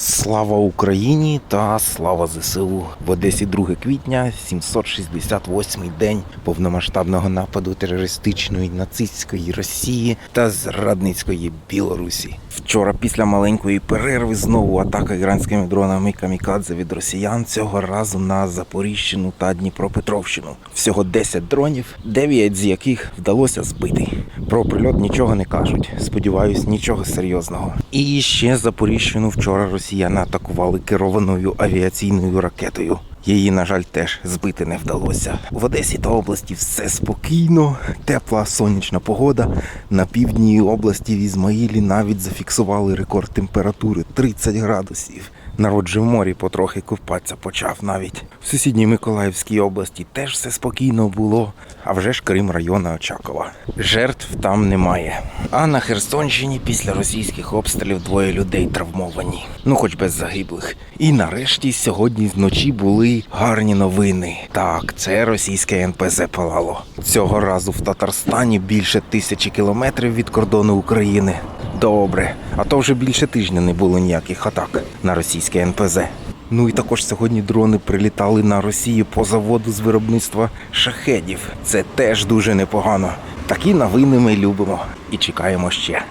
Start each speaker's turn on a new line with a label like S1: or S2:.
S1: Слава Україні та слава ЗСУ в Одесі 2 квітня, 768-й день повномасштабного нападу терористичної нацистської Росії та зрадницької Білорусі. Вчора, після маленької перерви, знову атака іранськими дронами камікадзе від росіян цього разу на Запоріжщину та Дніпропетровщину. Всього 10 дронів, 9 з яких вдалося збити. Про прильот нічого не кажуть. Сподіваюсь, нічого серйозного. І ще Запоріжщину вчора росіяни атакували керованою авіаційною ракетою. Її, на жаль, теж збити не вдалося. В Одесі та області все спокійно, тепла сонячна погода. На півдні області в Ізмаїлі навіть зафіксували рекорд температури 30 градусів. Народ же в морі потрохи купатися почав навіть. В сусідній Миколаївській області теж все спокійно було, а вже ж Крим району Очакова. Жертв там немає. А на Херсонщині після російських обстрілів двоє людей травмовані. Ну хоч без загиблих. І нарешті сьогодні вночі були гарні новини. Так, це російське НПЗ палало. Цього разу в Татарстані більше тисячі кілометрів від кордону України. Добре, а то вже більше тижня не було ніяких атак на російське НПЗ. Ну і також сьогодні дрони прилітали на Росію по заводу з виробництва шахедів. Це теж дуже непогано. Такі новини ми любимо і чекаємо ще.